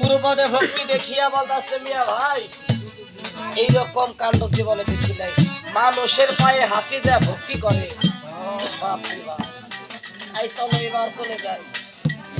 গুরুপদে ভক্তি দেখিয়া বলতাছে, মিয়া ভাই এইরকম কাণ্ড জীবনে দেখি নাই। মানুষের পায়ে হাতি যায়, ভক্তি করে। চলো এবার চলে যায়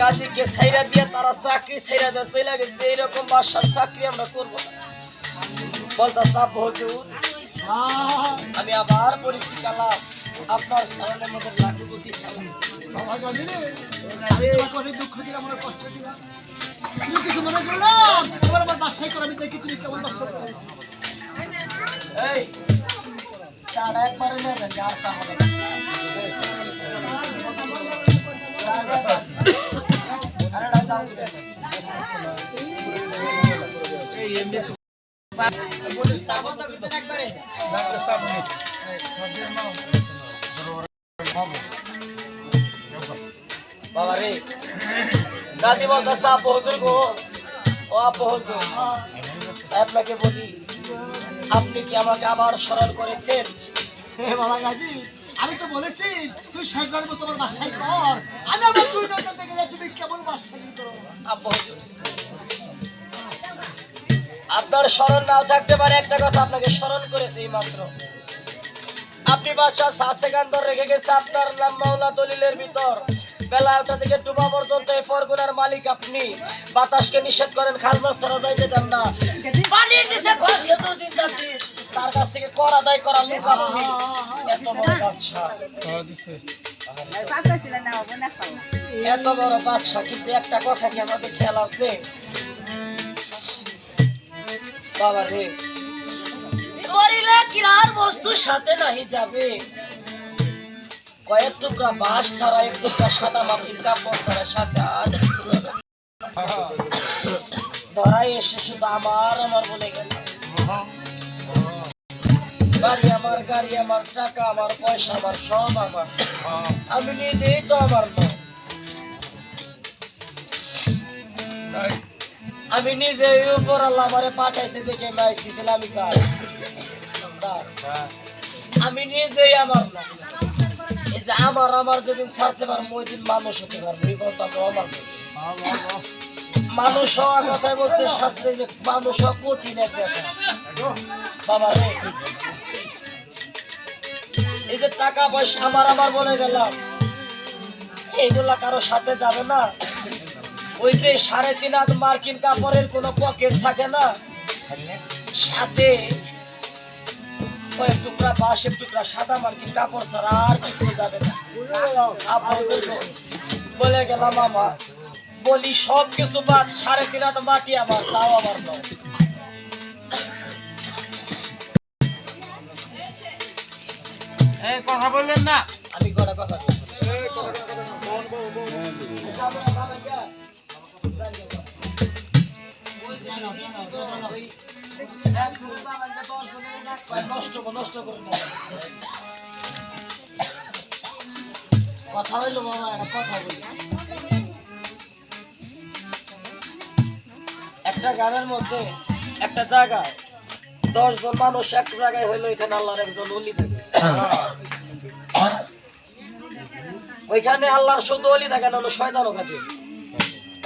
কাজীকে ছাইরা দিয়ে তারা চাকরি এইরকম বাসার চাকরি আমরা করব না। বলতা সাপ হজুর, আমি আবার পরিচিত কালাম। আপনার স্মরণের মধ্যে লাখি সালাম দুঃখ দিলাম অনেক কষ্ট দিলাম তুমি কিছু মনে করলাম এবার আমার বাসায় করে আমি দেখি তুমি কেমন করো। এই চাটা একবারে না। না। চা বন্ধ করতেন একবারে? বাবা রে। বলতেছে আপু হুজুর গো। ও আপু হুজুর। আপনাকে বলি আপনি কি আমাকে আবার স্মরণ করেছেন? হে বাবা গাজি আমি তো বলেছি তুই তোমার বাসায় কর। আমি আবার তুই নতুন গেলে তুমি কেমন বাসায় করো? আপু হুজুর। আপনার স্মরণ নাও থাকতে পারে একটা কথা আপনাকে স্মরণ করে দিই মাত্র। আপনি বাসা সাসেকান্দর রেখে গেছে আপনার নাম মাওলা দলিলের ভিতর। বেলা একটা থেকে ডুবা পর্যন্ত এই পরগুনার মালিক আপনি। বাতাসকে নিষেধ করেন খাজমাস ছাড়া যাইতে দেন না। তার কাছ থেকে কর আদায় করা লোক আপনি এত বড় বাদশাহ কিন্তু একটা কথা কি আমাদের খেয়াল আছে? বাবা রে, মরিলে কিরার বস্তুর সাথে নাহি যাবে? কয়েক টুকরা বাঁশ ছাড়া, এক টুকরা সাদা মাটির কাপড় ছাড়া সাথে ধরাই এসে শুধু আমার আমার বলে গেল। বাড়ি আমার, গাড়ি আমার, টাকা আমার, পয়সা আমার, সব আমার। আমি নিজেই তো আমার নয়। আমি নিজে উপর আমারে পাঠাইছে দেখে মাইছি, তাহলে আমি কার? আমি নিজেই আমার না যে আমার আমার যেদিন ছাড়তে পারব, ওই মানুষ হতে পারব। এই কথা আমার মানুষ হওয়া কথাই বলছে, শাস্ত্রে যে মানুষ হওয়া কঠিন এক ব্যাপার। বাবা রে এই যে টাকা পয়সা, আমার আমার বলে গেলাম এইগুলা কারও সাথে যাবে না। ওই যে সাড়ে তিন হাত মার্কিন কাপড়ের কোনো পকেট থাকে না, সাথে কয়েক টুকরা বাঁশের টুকরা সাদা মার্কিন কাপড় ছাড়া আর কিছু যাবে না। আপনি বলে গেলাম আমার। বলি সব কিছু বাদ সাড়ে তিন হাত মাটি আমার তাও আমার নয়। কথা বললেন না। আমি কটা কথা বলছি। একটা গ্রামের মধ্যে একটা জায়গায় দশজন মানুষ এক জায়গায় হইল, এখানে আল্লাহর একজন অলি থাকে। ওইখানে আল্লাহর শুধু অলি থাকে না শয়তানও থাকে।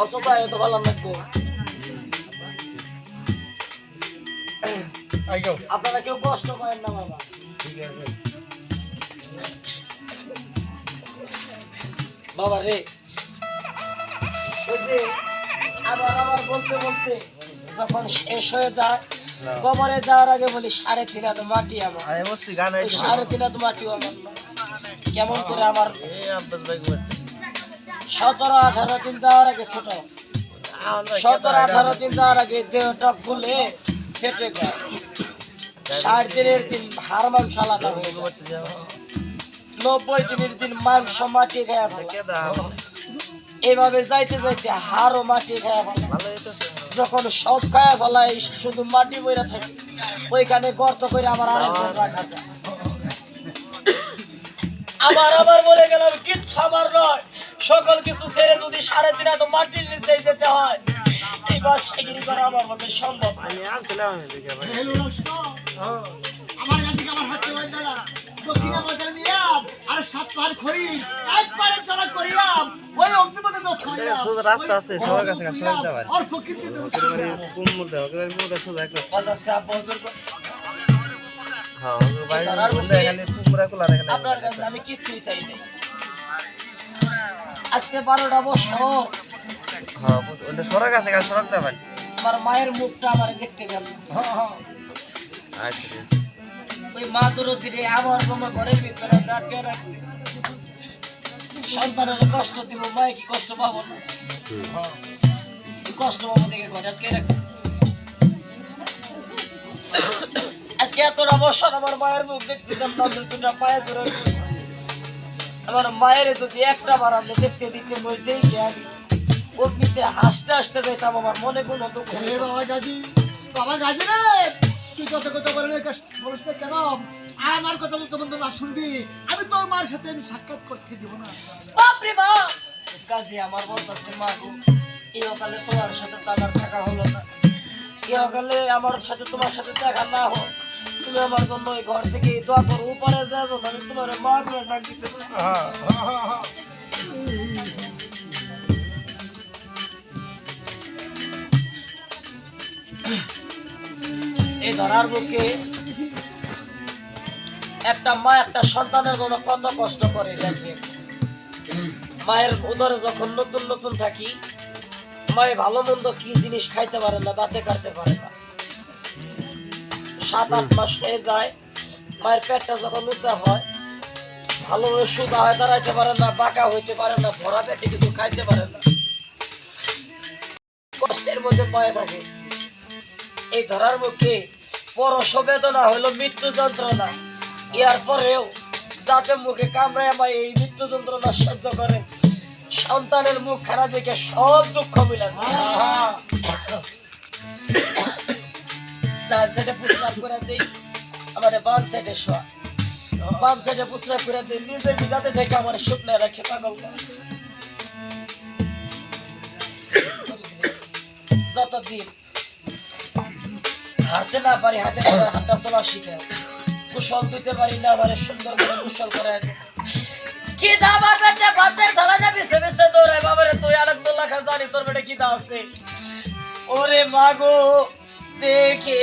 অসুস্থ তো ভালো লাগবে। আপনারা কেউ কষ্ট করেন না বাবা। বাবা রে। আবার আবার বলতে বলতে যখন শেষ হয়ে যায় কবরে যাওয়ার আগে বলি সাড়ে তিন হাত মাটি আমার। সাড়ে তিন হাত মাটিও আমার। কেমন করে আমার সতেরো আঠারো দিন যাওয়ার আগে ছোট। সতেরো আঠারো দিন যাওয়ার আগে দেহটা ফুলে ফেটে যায়। ষাট দিনের দিন হাড় মাংস আলাদা হয়ে নব্বই দিনের দিন মাংস মাটি গায়ে ফেলা। এভাবে যাইতে যাইতে হাড়ও মাটি গায়ে যখন সব খায়া ফেলাই শুধু মাটি বইরা থাকে। ওইখানে গর্ত করে আবার আরেকজন রাখা যায়। আবার আবার বলে গেলাম কিচ্ছু আমার নয়। সকল কিছু ছেড়ে যদি সাড়ে তিন হাত মাটির নিচে যেতে হয় এবার সেগিরি করা আমার মধ্যে সম্ভব আমার কাছে আমার হাতে ওই দাদা দক্ষিণা বাজার নিলাম আর সাত পার খড়ি একবারে চলা করিলাম ওই অগ্নিপথে সোজা রাস্তা আছে সবার কাছে কাছে দিতে পারে আর ফকির দিতে একেবারে কোন মধ্যে একেবারে মধ্যে সোজা একটা পঞ্চাশ টাকা বছর হ্যাঁ ওদের বাড়ির এখানে পুকুরা খোলা এখানে। আপনার কাছে আমি কিচ্ছুই চাই নাই। আজকে বারোটা বছর। হ্যাঁ ওটা সবার কাছে কাছে সড়ক দেওয়া পারে আমার মায়ের মুখটা আমার দেখতে গেল। আচ্ছা ঠিক আছে। ওই মা দূরতীরে আমার জন্য ঘরের ভিতরে ডাকে রাখছে। সন্তানের কষ্ট দিব মায়ে কি কষ্ট পাবো না? হ্যাঁ। কষ্ট পাবো দেখে ঘরে আটকে রাখছে। আজকে এতটা বছর আমার মায়ের মুখ না দুটা পায়ে ধরে আমার মায়ের যদি একটা বার আমি দেখতে দিতে মই দেখি আমি অগ্নিতে হাসতে হাসতে যাইতাম আমার মনে কোনো দুঃখ বাবা গাজী বাবা গাজী রে! তুই যত কথা বলবি বলিস না কেন? আর আমার কথা বন্ধু না শুনবি? আমি তোর মার সাথে আমি সাক্ষাৎ করতে দিব না। বাপরে বাপ! কাজে আমার বলতেছে মা গো তোমার সাথে তো আমার থাকা হলো না। আমার সাথে তোমার সাথে দেখা না হোক। তুমি আমার জন্য ওই ঘর থেকে দোয়া করো উপরে আমি তোমার মা করে ডাক দিতে পারি। ধরার বুকে একটা মা একটা সন্তানের জন্য কত কষ্ট করে দেখে। মায়ের উদরে যখন নতুন নতুন থাকি মায়ের ভালো মন্দ কি জিনিস খাইতে পারে না, দাঁতে কাটতে পারে না। সাত আট মাস হয়ে যায়, মায়ের পেটটা যখন উঁচা হয় ভালোভাবে সুদা হয়ে দাঁড়াইতে পারে না বাঁকা হইতে পারে না, ভরা পেটে কিছু খাইতে পারে না। কষ্টের মধ্যে পায়ে থাকে। এই ধরার মুখে পরশ বেদনা হলো মৃত্যু যন্ত্রণা। ইয়ার পরেও দাঁতের মুখে কামড়ায় আমায় এই মৃত্যু যন্ত্রণা সহ্য করে। সন্তানের মুখ খারাপ দেখে সব দুঃখ মিলে ডান সাইডে পুস্তাব করে দিই, আমার বাম সাইডে শোয়া। বাম সাইডে পুস্তাব করে দিই, নিজে ভিজাতে থেকে আমার শুকনো রাখে যতদিন হাঁটতে না পারি হাতে হাতটা চলা শিখে কুশল দিতে পারি না মানে সুন্দর করে কুশল করে। কি দাম আছে বাবারে কি আছে? ওরে মাগো, দেখে